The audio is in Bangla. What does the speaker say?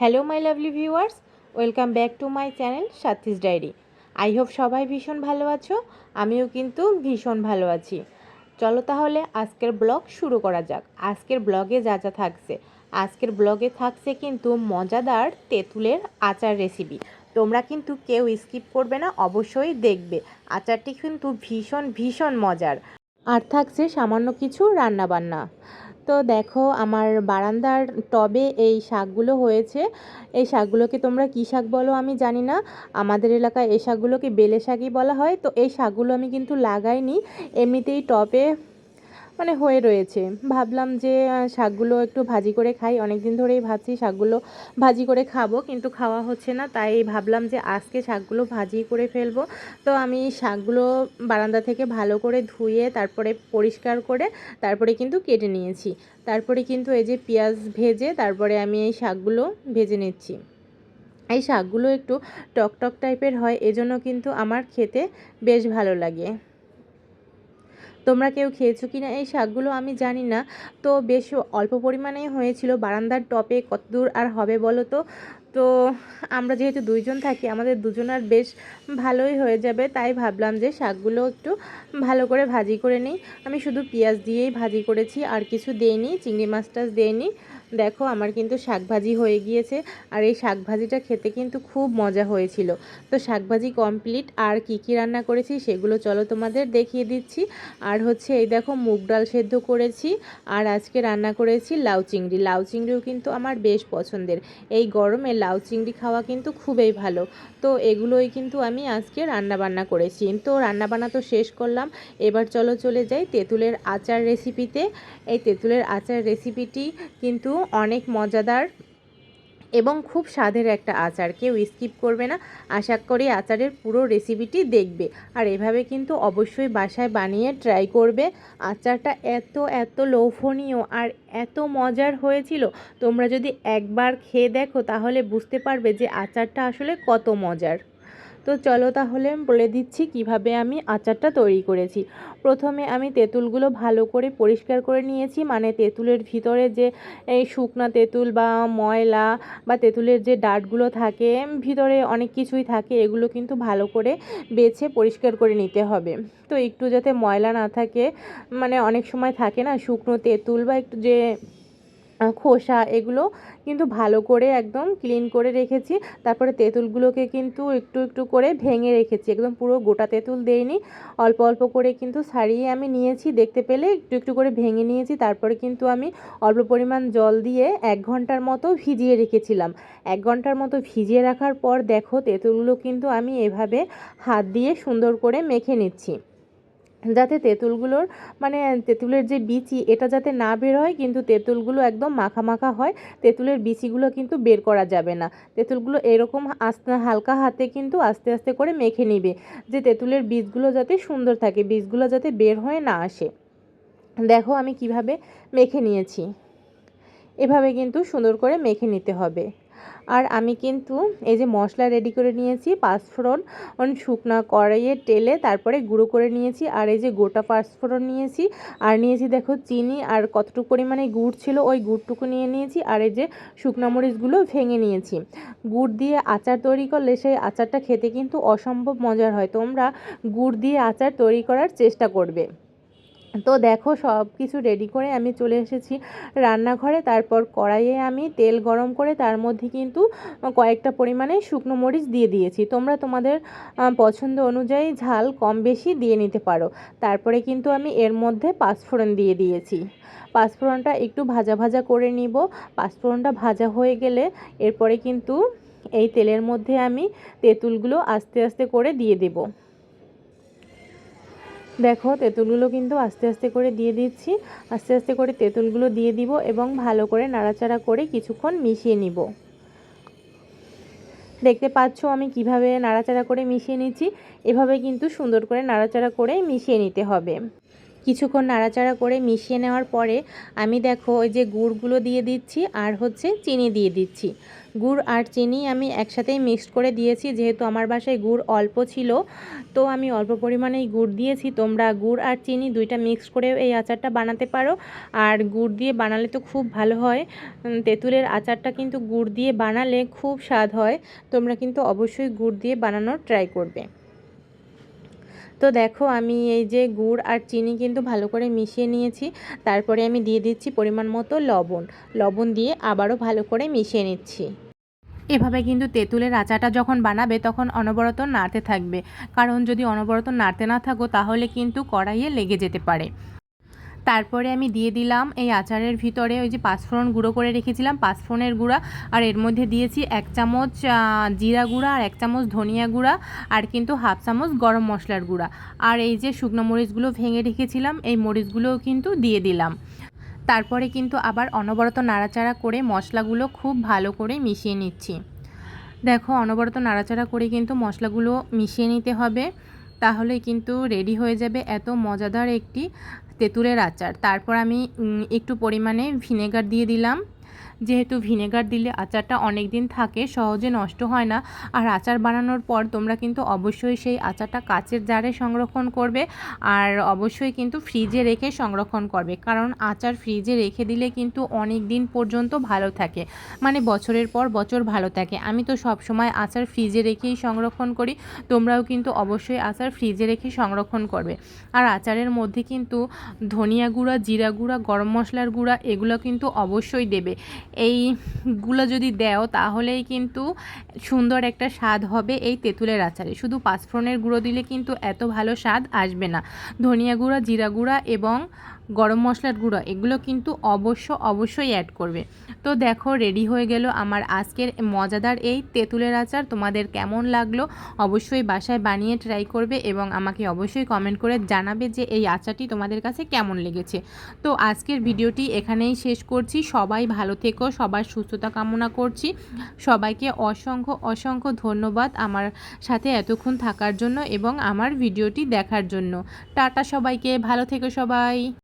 Hello my lovely viewers welcome back to my channel Sathi's diary I hope সবাই ভীষণ ভালো আছো। আমিও কিন্তু ভীষণ ভালো আছি। চলো তাহলে আজকের ব্লগ শুরু করা যাক। আজকের ব্লগে যা যা থাকছে। আজকের ব্লগে থাকছে কিন্তু মজাদার তেঁতুলের আচার রেসিপি তোমরা কিন্তু কেউ স্কিপ করবে না, অবশ্যই দেখবে। আচারটি কিন্তু ভীষণ ভীষণ মজার। আর থাকছে সামান্য কিছু রান্নাবান্না। তো দেখো আমার বারান্দার টবে এই শাকগুলো হয়েছে। এই শাকগুলোকে তোমরা কী শাক বলো আমি জানি না। আমাদের এলাকায় এই শাকগুলোকে বেলে শাকই বলা হয়। তো এই শাকগুলো আমি কিন্তু লাগাইনি। এমনিতেই টবে মানে হয়ে রয়েছে। ভাবলাম যে শাকগুলো একটু ভাজি করে খাই। অনেক দিন ধরেই ভাবছি শাকগুলো ভাজি করে খাব, কিন্তু খাওয়া হচ্ছে না। তাই ভাবলাম যে, আজকে শাকগুলো ভাজি করে ফেলব। তো আমি শাকগুলো বারান্দা থেকে ভালো করে ধুয়ে, তারপরে পরিষ্কার করে, তারপরে কিন্তু কেটে নিয়েছি। তারপরে কিন্তু এই যে পেঁয়াজ ভেজে, তারপরে আমি এই শাকগুলো ভেজে নিচ্ছি। এই শাকগুলো একটু টকটক টাইপের হয়, এজন্য কিন্তু আমার খেতে বেশ ভালো লাগে। তোমরা কেউ খেয়েছো কি না এই শাকগুলো আমি জানি না। তো বেশ অল্প পরিমাণেই হয়েছিল। বারান্দার টপে কত দূর আর হবে বলো তো? তো আমরা যেহেতু দুইজন থাকি, আমাদের দুজন আর বেশ ভালোই হয়ে যাবে। তাই ভাবলাম যে শাকগুলো একটু ভালো করে ভাজি করে নিই। আমি শুধু পেঁয়াজ দিয়েই ভাজি করেছি, আর কিছু দিইনি, চিংড়ি মাছ টাছ দিইনি। দেখো, আমার কিন্তু শাকভাজি হয়ে গিয়েছে। আর এই শাকভাজিটা খেতে কিন্তু খুব মজা হয়েছিল। তো শাকভাজি কমপ্লিট আর কি কি রান্না করেছি সেগুলো চলো তোমাদের দেখিয়ে দিচ্ছি। আর হচ্ছে এই দেখো, মুগ ডাল সেদ্ধ করেছি। আর আজকে রান্না করেছি লাউ চিংড়ি। লাউ চিংড়িও কিন্তু আমার বেশ পছন্দের। এই গরমে লাউ চিংড়ি খাওয়া কিন্তু খুবই ভালো। তো এগুলোই কিন্তু আমি আজকে রান্না বান্না করেছি। তো রান্না বান্না তো শেষ করলাম। এবার চলো চলে যাই তেঁতুলের আচার রেসিপিতে এই তেঁতুলের আচার রেসিপিটি কিন্তু অনেক মজাদার এবং খুব স্বাদের একটা আচার। কেউ স্কিপ করবে না। আশা করি আচারের পুরো রেসিপিটি দেখবে। আর এভাবে কিন্তু অবশ্যই বাসায় বানিয়ে ট্রাই করবে। আচারটা এত এত লোভনীয় আর এত মজার হয়েছিল। তোমরা যদি একবার খেয়ে দেখো তাহলে বুঝতে পারবে যে আচারটা আসলে কত মজার। তো চলো তাহলে বলে দিচ্ছি কীভাবে আমি আচারটা তৈরি করেছি। প্রথমে আমি তেঁতুলগুলো ভালো করে পরিষ্কার করে নিয়েছি। মানে তেঁতুলের ভিতরে যে এই শুকনা তেঁতুল বা ময়লা বা তেঁতুলের যে ডাটগুলো থাকে, ভিতরে অনেক কিছুই থাকে, এগুলো কিন্তু ভালো করে বেছে পরিষ্কার করে নিতে হবে। তো একটু যাতে ময়লা না থাকে মানে অনেক সময় থাকে না শুকনো তেঁতুল বা একটু যে খোসা, এগুলো কিন্তু ভালো করে একদম ক্লিন করে রেখেছি। তারপরে তেঁতুলগুলোকে কিন্তু একটু একটু করে ভেঙে রেখেছি। একদম পুরো গোটা তেঁতুল দেইনি। অল্প অল্প করে কিন্তু সারিয়ে আমি নিয়েছি। দেখতে পেলে একটু একটু করে ভেঙে নিয়েছি। তারপরে কিন্তু আমি অল্প পরিমাণ জল দিয়ে এক ঘণ্টার মতো ভিজিয়ে রেখেছিলাম। এক ঘণ্টার মতো ভিজিয়ে রাখার পর দেখো, তেঁতুলগুলো কিন্তু আমি এভাবে হাত দিয়ে সুন্দর করে মেখে নিচ্ছি। যাতে তেঁতুলগুলোর মানে তেঁতুলের যে বিচি, এটা যাতে না বের হয়, কিন্তু তেঁতুলগুলো একদম মাখা মাখা হয়, তেঁতুলের বিচিগুলো কিন্তু বের করা যাবে না। তেঁতুলগুলো এরকম আস্তে, হালকা হাতে কিন্তু আস্তে আস্তে করে মেখে নিবে, যে তেঁতুলের বীজগুলো যাতে সুন্দর থাকে, বীজগুলো যাতে বের হয়ে না আসে। দেখো আমি কীভাবে মেখে নিয়েছি। এভাবে কিন্তু সুন্দর করে মেখে নিতে হবে। আর আমি কিন্তু এই যে মশলা রেডি করে নিয়েছি, পাঁচফোড়ন শুকনা কড়াইয়ে তেলে তারপরে গুঁড়ো করে নিয়েছি আর এই যে গোটা পাঁচফোড়ন নিয়েছি। আর নিয়েছি দেখো চিনি আর কতটুকু পরিমাণে গুড় ছিল ওই গুড়টুকু নিয়ে নিয়েছি আর এই যে শুকনা মরিচগুলো ভেঙে নিয়েছি। গুড় দিয়ে আচার তৈরি করলে সেই আচারটা খেতে কিন্তু অসম্ভব মজার হয়। তোমরা গুড় দিয়ে আচার তৈরি করার চেষ্টা করবে। তো দেখো সব কিছু রেডি করে আমি চলে এসেছি রান্নাঘরে। তারপর কড়াইয়ে আমি তেল গরম করে তার মধ্যে কিন্তু কয়েকটা পরিমাণে শুকনো মরিচ দিয়ে দিয়েছি। তোমরা তোমাদের পছন্দ অনুযায়ী ঝাল কম বেশি দিয়ে নিতে পারো। তারপরে কিন্তু আমি এর মধ্যে পাঁচফোড়ন দিয়ে দিয়েছি। পাঁচফোড়নটা একটু ভাজা ভাজা করে নিব। পাঁচফোড়নটা ভাজা হয়ে গেলে এরপরে কিন্তু এই তেলের মধ্যে আমি তেঁতুলগুলো আস্তে আস্তে করে দিয়ে দেবো। দেখো, তেঁতুলগুলো কিন্তু আস্তে আস্তে করে দিয়ে দিচ্ছি। আস্তে আস্তে করে তেঁতুলগুলো দিয়ে দিব এবং ভালো করে নাড়াচাড়া করে কিছুক্ষণ মিশিয়ে নিব। দেখতে পাচ্ছ আমি কীভাবে নাড়াচাড়া করে মিশিয়ে নিচ্ছি? এভাবে কিন্তু সুন্দর করে নাড়াচাড়া করে মিশিয়ে নিতে হবে। কিছুক্ষণ নাড়াচাড়া করে মিশিয়ে নেওয়ার পরে আমি দেখো ওই যে গুড়গুলো দিয়ে দিচ্ছি আর হচ্ছে চিনি দিয়ে দিচ্ছি। গুড় আর চিনি আমি একসাথেই মিক্সড করে দিয়েছি, যেহেতু আমার বাসায় গুড় অল্প ছিল। তো আমি অল্প পরিমাণেই গুড় দিয়েছি। তোমরা গুড় আর চিনি দুইটা মিক্সড করে এই আচারটা বানাতে পারো। আর গুড় দিয়ে বানালে তো খুব ভালো হয়। তেঁতুলের আচারটা কিন্তু গুড় দিয়ে বানালে খুব স্বাদ হয়। তোমরা কিন্তু অবশ্যই গুড় দিয়ে বানানোর ট্রাই করবে। তো দেখো আমি এই যে গুড় আর চিনি কিন্তু ভালো করে মিশিয়ে নিয়েছি। তারপরে আমি দিয়ে দিচ্ছি পরিমাণ মতো লবণ। লবণ দিয়ে আবারও ভালো করে মিশিয়ে নিচ্ছি। এভাবে কিন্তু তেঁতুলের আচাটা যখন বানাবে তখন অনবরত নাড়তে থাকবে। কারণ যদি অনবরত নাড়তে না থাকো তাহলে কিন্তু কড়াইয়ে লেগে যেতে পারে। তারপরে আমি দিয়ে দিলাম এই আচারের ভিতরে ওই যে পাঁচফোড়ন গুঁড়ো করে রেখেছিলাম, পাঁচফোড়নের গুঁড়া, আর এর মধ্যে দিয়েছি এক চামচ জিরা গুঁড়া আর এক চামচ ধনিয়া গুঁড়া আর কিন্তু হাফ চামচ গরম মশলার গুঁড়া। আর এই যে শুকনো মরিচগুলো ভেঙে রেখেছিলাম, এই মরিচগুলোও কিন্তু দিয়ে দিলাম। তারপরে কিন্তু আবার অনবরত নাড়াচাড়া করে মশলাগুলো খুব ভালো করে মিশিয়ে নিচ্ছি। দেখো, অনবরত নাড়াচাড়া করে কিন্তু মশলাগুলো মিশিয়ে নিতে হবে। তাহলে কিন্তু রেডি হয়ে যাবে এত মজাদার একটি তেঁতুলের আচার। তারপর আমি একটু পরিমাণে ভিনেগার দিয়ে দিলাম। যেহেতু ভিনেগার দিলে আচারটা অনেক দিন থাকে, সহজে নষ্ট হয় না। আর আচার বানানোর পর তোমরা কিন্তু অবশ্যই সেই আচারটা কাচের জারে সংরক্ষণ করবে আর অবশ্যই কিন্তু ফ্রিজে রেখে সংরক্ষণ করবে। কারণ আচার ফ্রিজে রেখে দিলে কিন্তু অনেক দিন পর্যন্ত ভালো থাকে। মানে বছরের পর বছর ভালো থাকে। আমি তো সব সময় আচার ফ্রিজে রেখেই সংরক্ষণ করি। তোমরাও কিন্তু অবশ্যই আচার ফ্রিজে রেখে সংরক্ষণ করবে। আর আচারের মধ্যে কিন্তু ধনিয়া গুঁড়া, জিরা গুঁড়া, গরম মশলার গুঁড়া, এগুলো কিন্তু অবশ্যই দেবে। এইগুলো যদি দেও, তাহলেই কিন্তু সুন্দর একটা স্বাদ হবে এই তেঁতুলের আচারে। শুধু পাঁচফোড়নের গুঁড়ো দিলে কিন্তু এত ভালো স্বাদ আসবে না। ধনিয়া গুঁড়া, জিরা গুঁড়া এবং গরম মশলার গুঁড়ো, এগুলো কিন্তু অবশ্য অবশ্যই অ্যাড করবে। তো দেখো রেডি হয়ে গেল আমার আজকের মজাদার এই তেঁতুলের আচার। তোমাদের কেমন লাগল অবশ্যই বাসায় বানিয়ে ট্রাই করবে এবং আমাকে অবশ্যই কমেন্ট করে জানাবে যে এই আচারটি তোমাদের কাছে কেমন লেগেছে। তো আজকের ভিডিওটি এখানেই শেষ করছি। সবাই ভালো থেকো, সবার সুস্থতা কামনা করছি। সবাইকে অসংখ্য অসংখ্য ধন্যবাদ আমার সাথে এতক্ষণ থাকার জন্য এবং আমার ভিডিওটি দেখার জন্য। টাটা সবাইকে, ভালো থেকো সবাই।